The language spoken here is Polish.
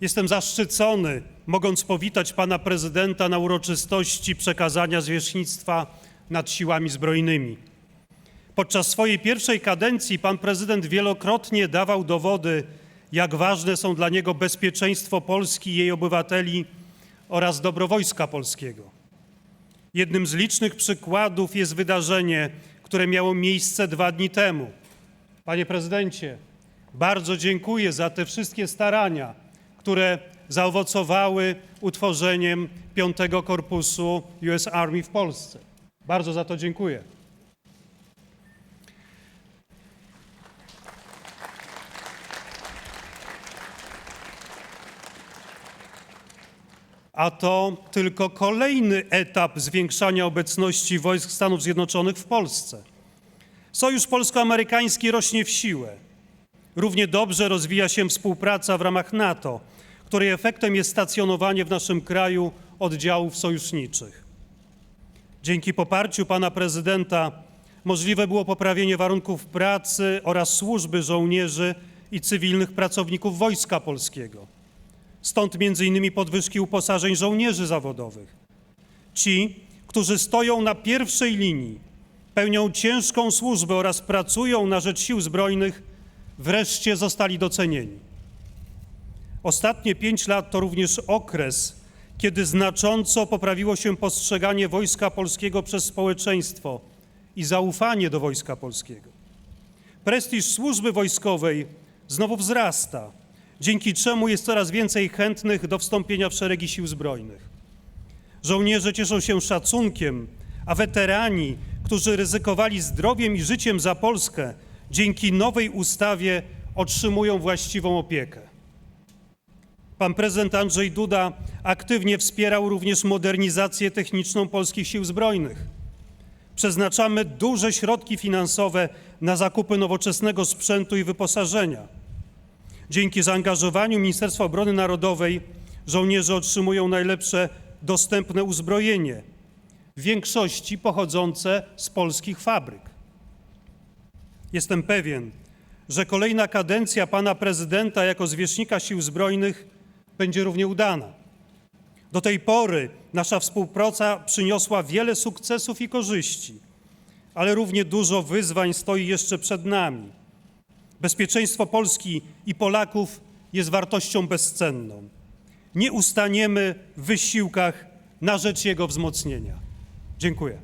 Jestem zaszczycony, mogąc powitać pana prezydenta na uroczystości przekazania zwierzchnictwa nad siłami zbrojnymi. Podczas swojej pierwszej kadencji pan prezydent wielokrotnie dawał dowody, jak ważne są dla niego bezpieczeństwo Polski i jej obywateli oraz dobro wojska polskiego. Jednym z licznych przykładów jest wydarzenie, które miało miejsce dwa dni temu. Panie prezydencie, bardzo dziękuję za te wszystkie starania, które zaowocowały utworzeniem piątego korpusu US Army w Polsce. Bardzo za to dziękuję. A to tylko kolejny etap zwiększania obecności wojsk Stanów Zjednoczonych w Polsce. Sojusz polsko-amerykański rośnie w siłę. Równie dobrze rozwija się współpraca w ramach NATO, której efektem jest stacjonowanie w naszym kraju oddziałów sojuszniczych. Dzięki poparciu pana prezydenta możliwe było poprawienie warunków pracy oraz służby żołnierzy i cywilnych pracowników Wojska Polskiego. Stąd innymi podwyżki uposażeń żołnierzy zawodowych. Ci, którzy stoją na pierwszej linii, pełnią ciężką służbę oraz pracują na rzecz sił zbrojnych, wreszcie zostali docenieni. Ostatnie pięć lat to również okres, kiedy znacząco poprawiło się postrzeganie Wojska Polskiego przez społeczeństwo i zaufanie do Wojska Polskiego. Prestiż służby wojskowej znowu wzrasta, dzięki czemu jest coraz więcej chętnych do wstąpienia w szeregi sił zbrojnych. Żołnierze cieszą się szacunkiem, a weterani, którzy ryzykowali zdrowiem i życiem za Polskę, dzięki nowej ustawie otrzymują właściwą opiekę. Pan prezydent Andrzej Duda aktywnie wspierał również modernizację techniczną polskich sił zbrojnych. Przeznaczamy duże środki finansowe na zakupy nowoczesnego sprzętu i wyposażenia. Dzięki zaangażowaniu Ministerstwa Obrony Narodowej żołnierze otrzymują najlepsze dostępne uzbrojenie, w większości pochodzące z polskich fabryk. Jestem pewien, że kolejna kadencja pana prezydenta jako zwierzchnika sił zbrojnych będzie równie udana. Do tej pory nasza współpraca przyniosła wiele sukcesów i korzyści, ale równie dużo wyzwań stoi jeszcze przed nami. Bezpieczeństwo Polski i Polaków jest wartością bezcenną. Nie ustaniemy w wysiłkach na rzecz jego wzmocnienia. Dziękuję.